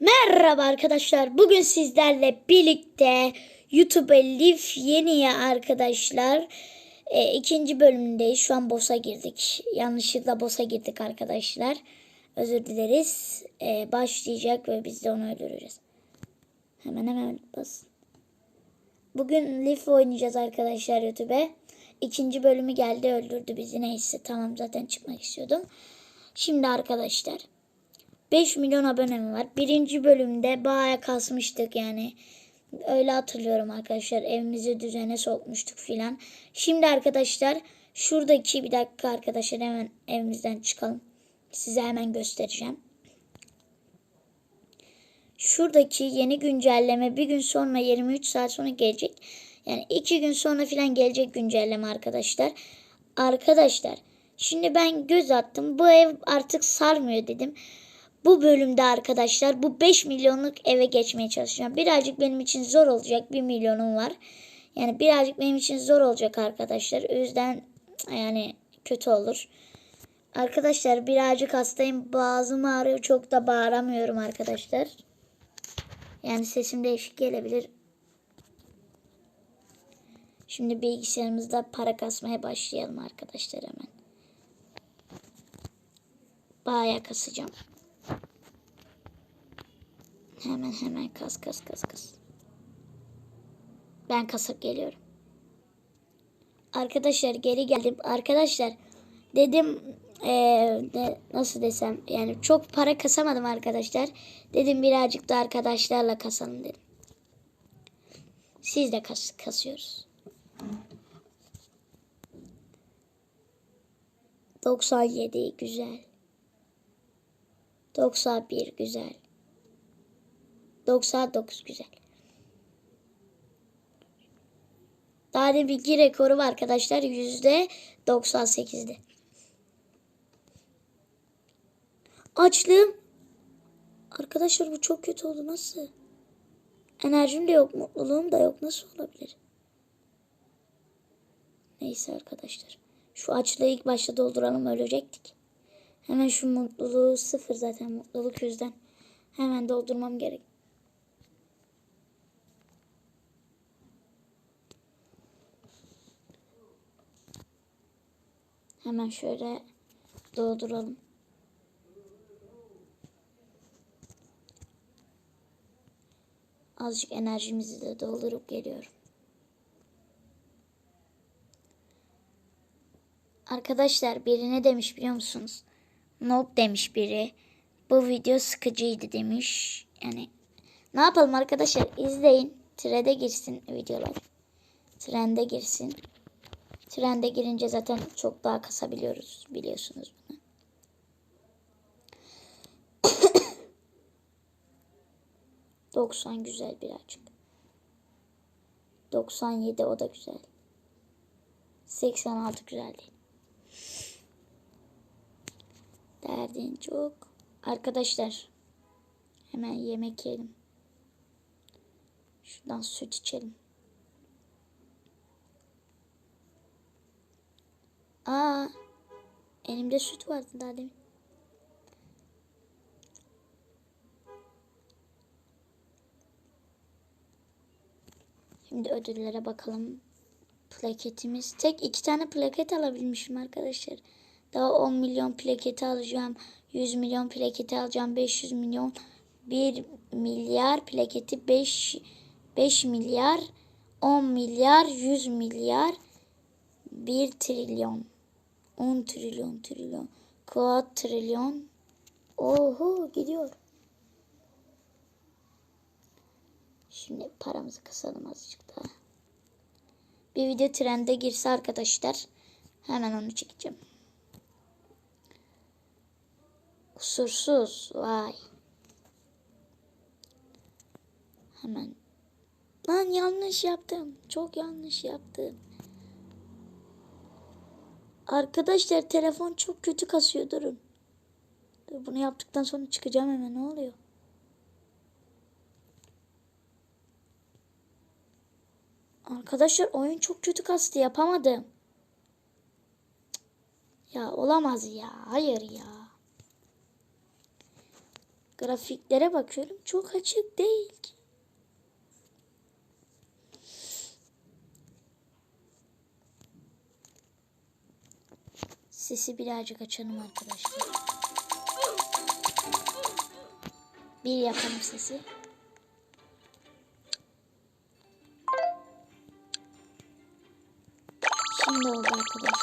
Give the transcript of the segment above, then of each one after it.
Merhaba arkadaşlar. Bugün sizlerle birlikte YouTube'a Lif yeniye arkadaşlar. E, ikinci bölümündeyiz. Şu an boss'a girdik. Yanlışlıkla boss'a girdik arkadaşlar. Özür dileriz. E, başlayacak ve biz de onu öldüreceğiz. Hemen hemen bas. Bugün Lif oynayacağız arkadaşlar YouTube'e. İkinci bölümü geldi öldürdü bizi. Neyse tamam zaten çıkmak istiyordum. Şimdi arkadaşlar 5 milyon abonem var. Birinci bölümde bayağı kasmıştık yani. Öyle hatırlıyorum arkadaşlar. Evimizi düzene sokmuştuk filan. Şimdi arkadaşlar şuradaki bir dakika arkadaşlar hemen evimizden çıkalım. Size hemen göstereceğim. Şuradaki yeni güncelleme bir gün sonra 23 saat sonra gelecek. Yani iki gün sonra filan gelecek güncelleme arkadaşlar. Arkadaşlar şimdi ben göz attım. Bu ev artık sarmıyor dedim. Bu bölümde arkadaşlar bu 5 milyonluk eve geçmeye çalışacağım. Birazcık benim için zor olacak. 1 milyonum var. Yani birazcık benim için zor olacak arkadaşlar. O yüzden yani kötü olur. Arkadaşlar birazcık hastayım. Boğazım ağrıyor. Çok da bağıramıyorum arkadaşlar. Yani sesim değişik gelebilir. Şimdi bilgisayarımızda para kasmaya başlayalım arkadaşlar hemen. Bayağı kasacağım. Hemen hemen kas kas kas kas. Ben kasıp geliyorum. Arkadaşlar geri geldim. Arkadaşlar dedim eee, de, nasıl desem yani çok para kasamadım arkadaşlar. Dedim birazcık da arkadaşlarla kasalım dedim. Siz de kas, kasıyoruz. 97 güzel. 91 güzel. 99 güzel. Daha da bilgi rekoru var arkadaşlar. Yüzde 98'de. Açlığım. Arkadaşlar bu çok kötü oldu. Nasıl? Enerjim de yok. Mutluluğum da yok. Nasıl olabilir? Neyse arkadaşlar. Şu açlığı ilk başta dolduralım ölecektik. Hemen şu mutluluğu sıfır zaten mutluluk yüzden. Hemen doldurmam gerek. Hemen şöyle dolduralım. Azıcık enerjimizi de doldurup geliyorum. Arkadaşlar biri ne demiş biliyor musunuz? Nope demiş biri. Bu video sıkıcıydı demiş. Yani ne yapalım arkadaşlar izleyin. Trende girsin videolar. Trende girsin. Trende girince zaten çok daha kasabiliyoruz biliyorsunuz bunu. Doksan güzel birazcık. 97 o da güzel. 86 güzel değil. Derdin çok. Arkadaşlar hemen yemek yiyelim. Şuradan süt içelim. Aa, elimde süt vardı daha demin. Şimdi ödüllere bakalım. Plaketimiz. Tek iki tane plaket alabilmişim arkadaşlar. Daha 10 milyon plaketi alacağım. 100 milyon plaketi alacağım. 500 milyon. 1 milyar plaketi 5 5 milyar 10 milyar 100 milyar 1 trilyon 10 trilyon trilyon kuat trilyon oho gidiyor. Şimdi paramızı kasalım azıcık daha. Bir video trende girse arkadaşlar hemen onu çekeceğim. Kusursuz. Vay. Hemen. Lan yanlış yaptım. Çok yanlış yaptım. Arkadaşlar telefon çok kötü kasıyor durun. Dur, Bunu yaptıktan sonra çıkacağım hemen ne oluyor? Arkadaşlar oyun çok kötü kastı yapamadım. Ya olamaz ya. Hayır ya. Grafiklere bakıyorum. Çok açık değil. Sesi birazcık açalım arkadaşlar. Bir yapalım sesi. Şimdi oldu arkadaşlar.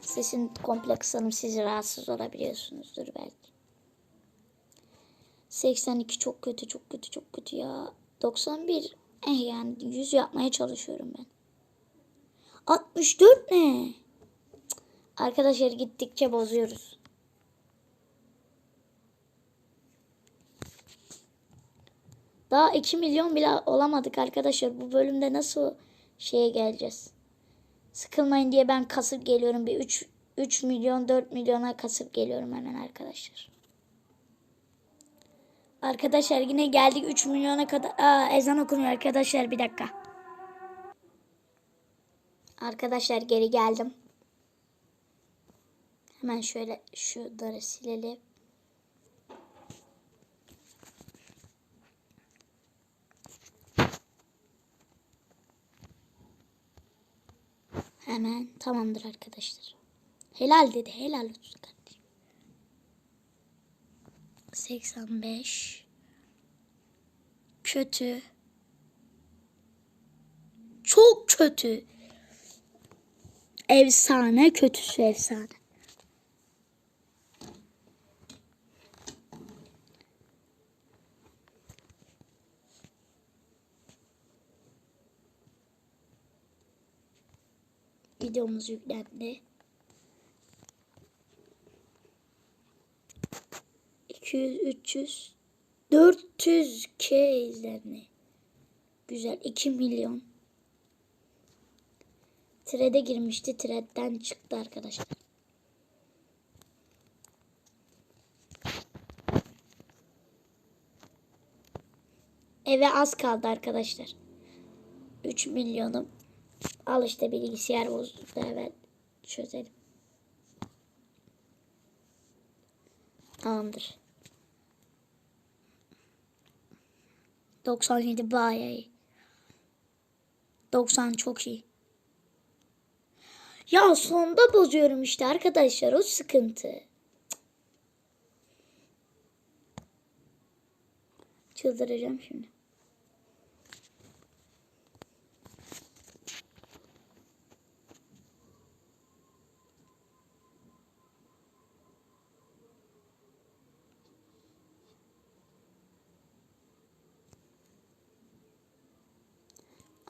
Sesin kompleks hanım sizi rahatsız olabiliyorsunuzdur belki. 82 çok kötü çok kötü çok kötü ya. 91 eh yani 100 yapmaya çalışıyorum ben. 64 ne? Cık. Arkadaşlar gittikçe bozuyoruz. Daha 2 milyon bile olamadık arkadaşlar. Bu bölümde nasıl şeye geleceğiz? Sıkılmayın diye ben kasıp geliyorum. Bir 3 3 milyon 4 milyona kasıp geliyorum hemen arkadaşlar. Arkadaşlar yine geldik 3 milyona kadar. Aa ezan okunuyor arkadaşlar bir dakika. Arkadaşlar geri geldim. Hemen şöyle şunları silelim. Hemen tamamdır arkadaşlar. Helal dedi. Helal olsun. 85 Kötü. Çok kötü. Efsane kötüsü efsane. Videomuz yüklendi. 200, 300, 400 K izlenme. Güzel. 2 milyon. Thread'e girmişti. Thread'den çıktı arkadaşlar. Eve az kaldı arkadaşlar. 3 milyonum. Al işte bilgisayar bozuldu. Evet. Çözelim. Tamamdır. 97 bayağı iyi. 90 çok iyi. Ya sonda bozuyorum işte arkadaşlar o sıkıntı. Çıldıracağım şimdi.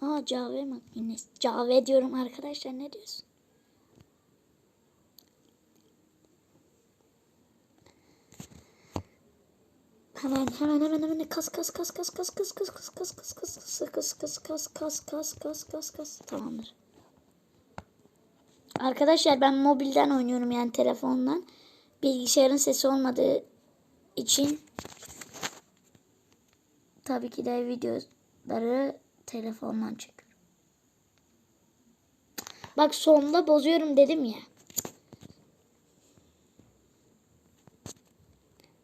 Aa Cave makinesi. Cave diyorum arkadaşlar ne diyorsun? Hemen hemen hemen hemen kas kas kas kas kas kas kas kas kas kas kas kas kas kas kas kas kas kas kas tamamdır. Arkadaşlar ben mobilden oynuyorum yani telefondan. Bilgisayarın sesi olmadığı için tabii ki de videoları telefondan çekiyorum. Bak sonda bozuyorum dedim ya.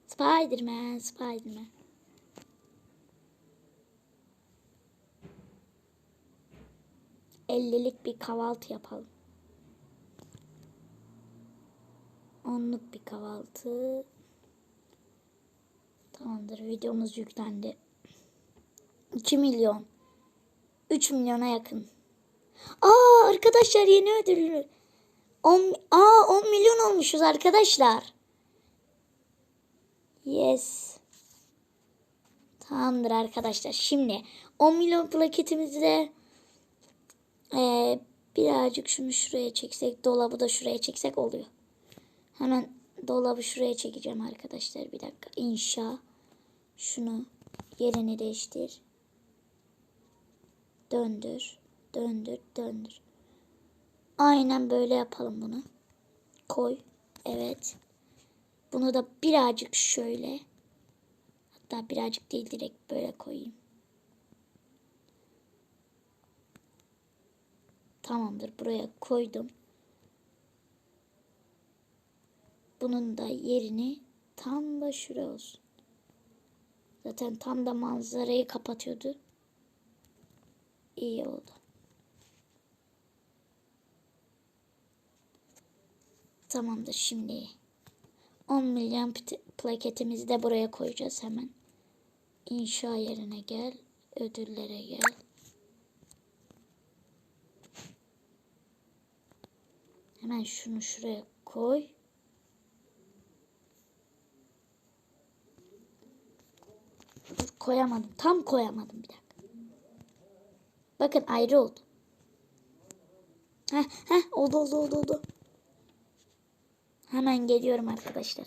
Spiderman, Spiderman. Ellilik bir kahvaltı yapalım. Onluk bir kahvaltı. Tamamdır videomuz yüklendi. 2 milyon. 3 milyona yakın. Aa arkadaşlar yeni ödüllü. 10, aa 10 milyon olmuşuz arkadaşlar. Yes. Tamamdır arkadaşlar. Şimdi 10 milyon plaketimizde ee, birazcık şunu şuraya çeksek, dolabı da şuraya çeksek oluyor. Hemen dolabı şuraya çekeceğim arkadaşlar. Bir dakika. İnşa. Şunu yerini değiştir. Döndür. Döndür. Döndür. Aynen böyle yapalım bunu. Koy. Evet. Bunu da birazcık şöyle. Hatta birazcık değil direkt böyle koyayım. Tamamdır. Buraya koydum. Bunun da yerini tam da şuraya olsun. Zaten tam da manzarayı kapatıyordu. İyi oldu. Tamamdır şimdi. 10 milyon pl- plaketimizi de buraya koyacağız hemen. İnşa yerine gel. Ödüllere gel. Hemen şunu şuraya koy. Koyamadım. Tam koyamadım bir dakika. Bakın ayrı oldu. Heh, heh, oldu oldu oldu oldu. Hemen geliyorum arkadaşlar.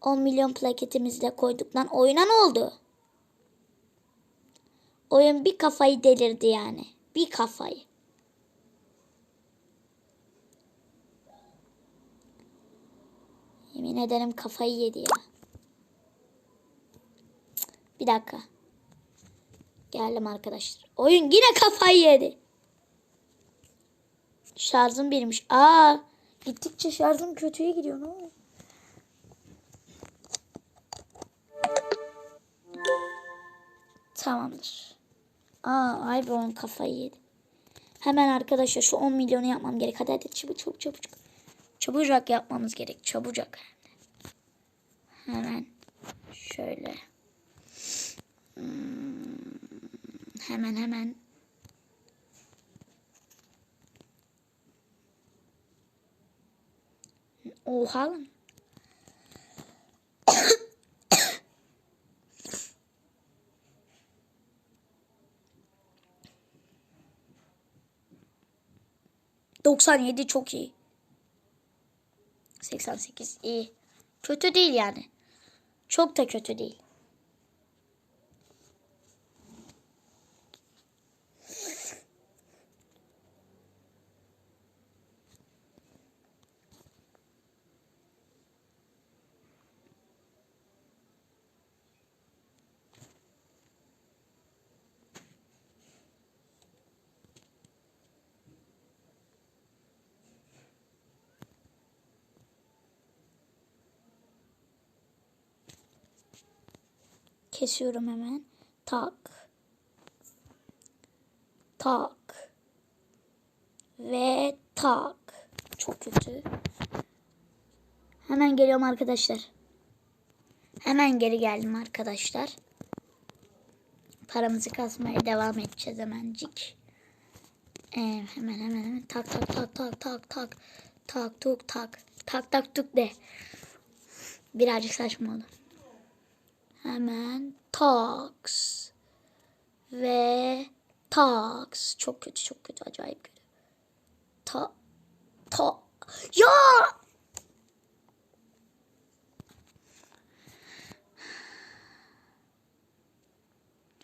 10 milyon plaketimizi de koyduk. Oyuna ne oldu? Oyun bir kafayı delirdi yani. Bir kafayı. Yemin ederim kafayı yedi ya. Bir dakika. Geldim arkadaşlar. Oyun yine kafayı yedi. Şarjım birmiş. Aa, gittikçe şarjım kötüye gidiyor. Ne? Tamamdır. Aa, ay bu oyun kafayı yedi. Hemen arkadaşlar şu 10 milyonu yapmam gerek. Hadi hadi çabuk çabuk çabuk. Çabucak yapmamız gerek. Çabucak. Hemen şöyle. Hmm, hemen hemen. Oha lan. Doksan yedi çok iyi. 88 iyi. Kötü değil yani. Çok da kötü değil. Kesiyorum hemen. Tak. Tak. Ve tak. Çok kötü. Hemen geliyorum arkadaşlar. Hemen geri geldim arkadaşlar. Paramızı kasmaya devam edeceğiz hemencik. Ee, hemen hemen hemen tak tak tak tak tak tak tak tuk tak tak tak tuk de. Birazcık saçma oldu. Hemen tax ve tax çok kötü çok kötü acayip kötü. Ta ta ya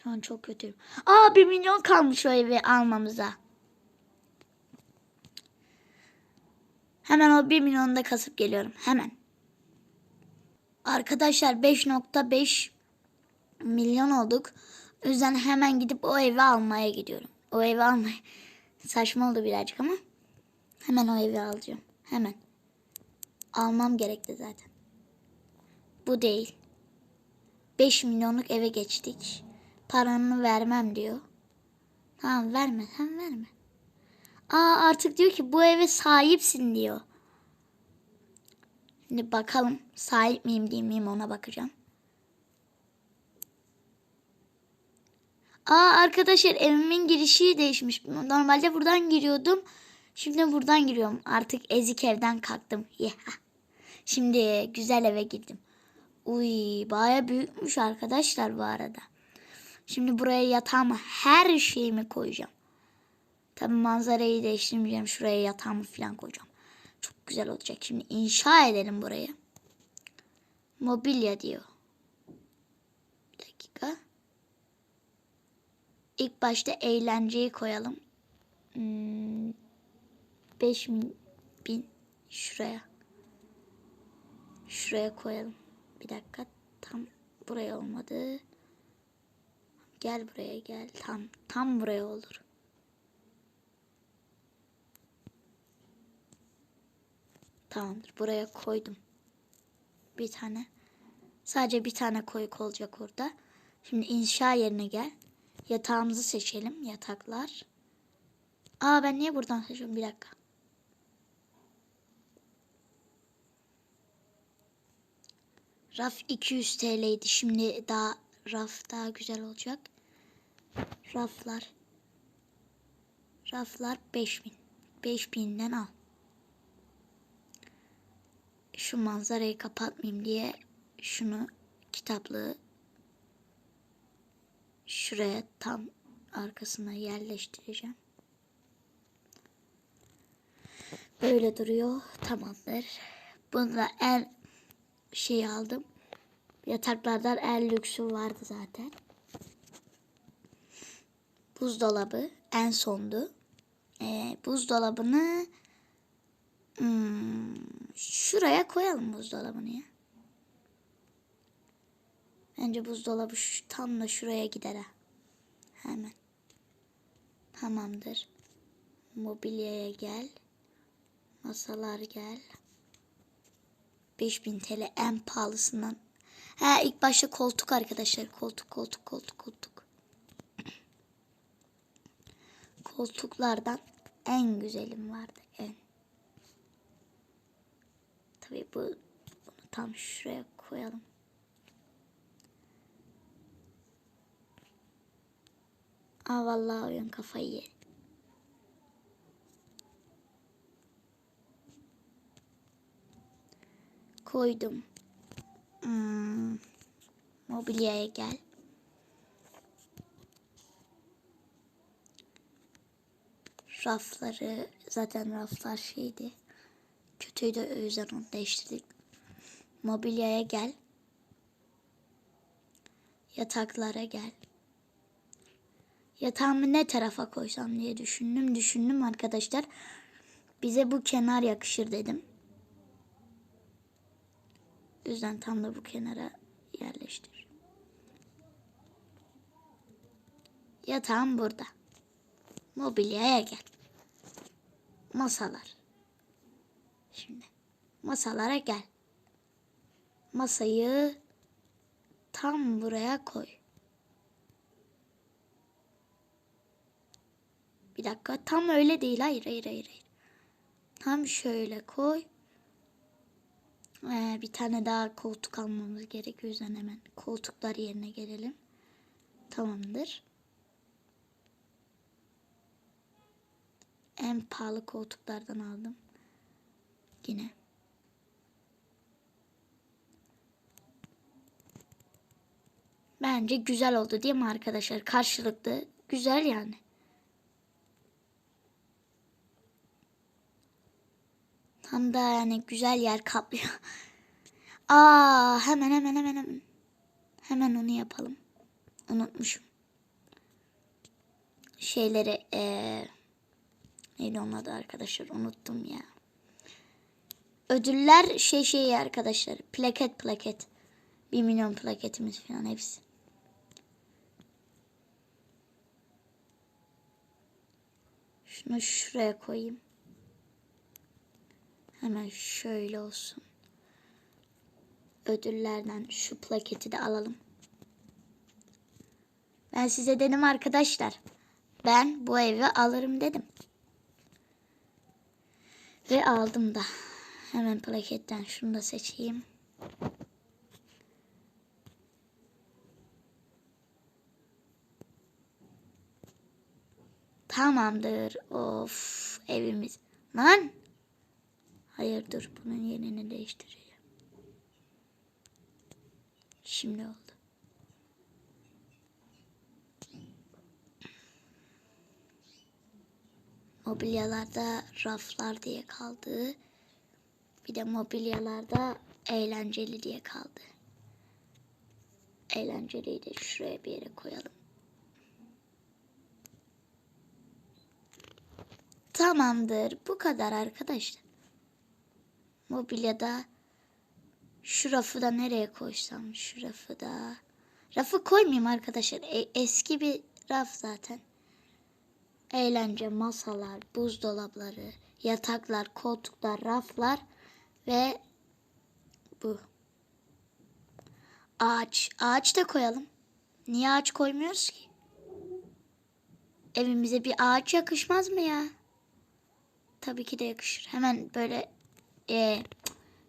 Şu an çok kötüyüm. Aa bir milyon kalmış o evi almamıza. Hemen o bir milyonu da kasıp geliyorum. Hemen. Arkadaşlar 5.5 milyon olduk. O yüzden hemen gidip o evi almaya gidiyorum. O evi almaya. Saçma oldu birazcık ama. Hemen o evi alacağım. Hemen. Almam gerekti zaten. Bu değil. 5 milyonluk eve geçtik. Paranı vermem diyor. Tamam verme. Sen verme. Aa artık diyor ki bu eve sahipsin diyor. Şimdi bakalım sahip miyim değil miyim ona bakacağım. Aa arkadaşlar evimin girişi değişmiş. Normalde buradan giriyordum. Şimdi buradan giriyorum. Artık ezik evden kalktım. Şimdi güzel eve girdim. Uy baya büyükmüş arkadaşlar bu arada. Şimdi buraya yatağımı her şeyimi koyacağım. Tabii manzarayı değiştirmeyeceğim. Şuraya yatağımı falan koyacağım. Çok güzel olacak. Şimdi inşa edelim burayı. Mobilya diyor. Bir dakika. İlk başta eğlenceyi koyalım. Hmm, 5 bin şuraya. Şuraya koyalım. Bir dakika. Tam buraya olmadı. Gel buraya gel. Tam tam buraya olur. Tamamdır. Buraya koydum. Bir tane. Sadece bir tane koyuk olacak orada. Şimdi inşa yerine gel. Yatağımızı seçelim. Yataklar. Aa ben niye buradan seçiyorum? Bir dakika. Raf 200 TL'ydi. Şimdi daha raf daha güzel olacak. Raflar. Raflar 5000. 5000'den al. Şu manzarayı kapatmayayım diye şunu kitaplığı şuraya tam arkasına yerleştireceğim. Böyle duruyor. Tamamdır. Bunu da el şey aldım. Yataklardan el lüksü vardı zaten. Buzdolabı en sondu. Ee, buzdolabını hmm, şuraya koyalım buzdolabını ya. Bence buzdolabı tam da şuraya gider ha. Hemen. Tamamdır. Mobilyaya gel. Masalar gel. 5000 TL en pahalısından. Ha ilk başta koltuk arkadaşlar. Koltuk koltuk koltuk koltuk. Koltuklardan en güzelim vardı en. Tabii bu bunu tam şuraya koyalım. Aa vallahi oyun kafayı yedi. Koydum. Hmm, mobilyaya gel. Rafları zaten raflar şeydi. Kötüydü o yüzden onu değiştirdik. Mobilyaya gel. Yataklara gel. Yatağımı ne tarafa koysam diye düşündüm. Düşündüm arkadaşlar. Bize bu kenar yakışır dedim. O yüzden tam da bu kenara yerleştir. Yatağım burada. Mobilyaya gel. Masalar. Şimdi masalara gel. Masayı tam buraya koy. Bir dakika tam öyle değil. Hayır hayır hayır. hayır. Tam şöyle koy. Ee, bir tane daha koltuk almamız gerekiyor. O yüzden hemen koltuklar yerine gelelim. Tamamdır. En pahalı koltuklardan aldım. Yine. Bence güzel oldu değil mi arkadaşlar? Karşılıklı. Güzel yani. Tam da yani güzel yer kaplıyor. Aa hemen hemen hemen hemen. Hemen onu yapalım. Unutmuşum. Şeyleri ee, neydi onun adı arkadaşlar unuttum ya. Ödüller şey şey arkadaşlar. Plaket plaket. Bir milyon plaketimiz falan hepsi. Şunu şuraya koyayım. Hemen şöyle olsun. Ödüllerden şu plaketi de alalım. Ben size dedim arkadaşlar. Ben bu evi alırım dedim. Ve aldım da. Hemen plaketten şunu da seçeyim. Tamamdır. Of evimiz. Lan. Hayır dur bunun yerini değiştireceğim. Şimdi oldu. Mobilyalarda raflar diye kaldı. Bir de mobilyalarda eğlenceli diye kaldı. Eğlenceliyi de şuraya bir yere koyalım. Tamamdır. Bu kadar arkadaşlar. Mobilyada şu rafı da nereye koysam? Şu rafı da. Rafı koymayayım arkadaşlar. E, eski bir raf zaten. Eğlence, masalar, buzdolapları, yataklar, koltuklar, raflar Ve bu. Ağaç. Ağaç da koyalım. Niye ağaç koymuyoruz ki? Evimize bir ağaç yakışmaz mı ya? Tabii ki de yakışır. Hemen böyle e,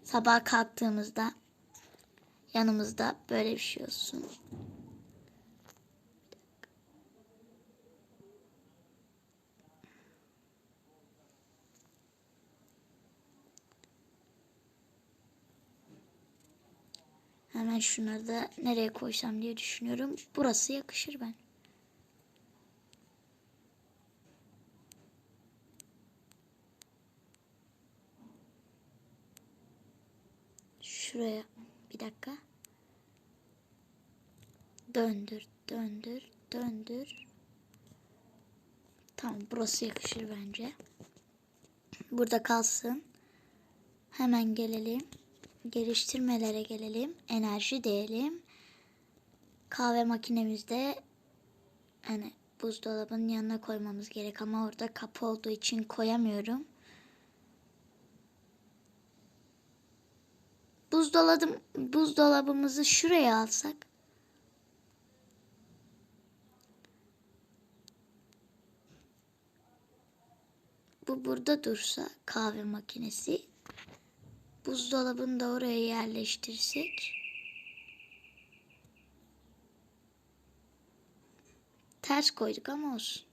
sabah kalktığımızda yanımızda böyle bir şey olsun. Hemen şunları da nereye koysam diye düşünüyorum. Burası yakışır ben. Şuraya bir dakika. Döndür, döndür, döndür. Tamam burası yakışır bence. Burada kalsın. Hemen gelelim. Geliştirmelere gelelim. Enerji diyelim. Kahve makinemizde hani buzdolabının yanına koymamız gerek ama orada kapı olduğu için koyamıyorum. Buzdolabım, buzdolabımızı şuraya alsak. Bu burada dursa kahve makinesi. Buzdolabını da oraya yerleştirsek. Ters koyduk ama olsun.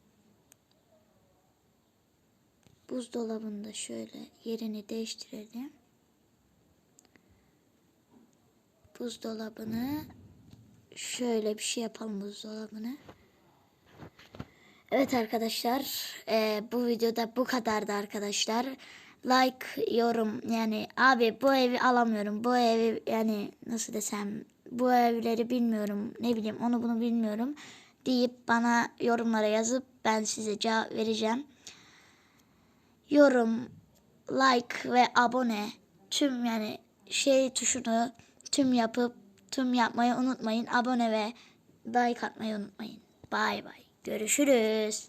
Buzdolabını da şöyle yerini değiştirelim. Buzdolabını şöyle bir şey yapalım buzdolabını. Evet arkadaşlar eee, bu videoda bu kadardı arkadaşlar. Like, yorum yani abi bu evi alamıyorum. Bu evi yani nasıl desem bu evleri bilmiyorum ne bileyim onu bunu bilmiyorum deyip bana yorumlara yazıp ben size cevap vereceğim. Yorum, like ve abone tüm yani şey tuşunu tüm yapıp tüm yapmayı unutmayın. Abone ve like atmayı unutmayın. Bay bay. Görüşürüz.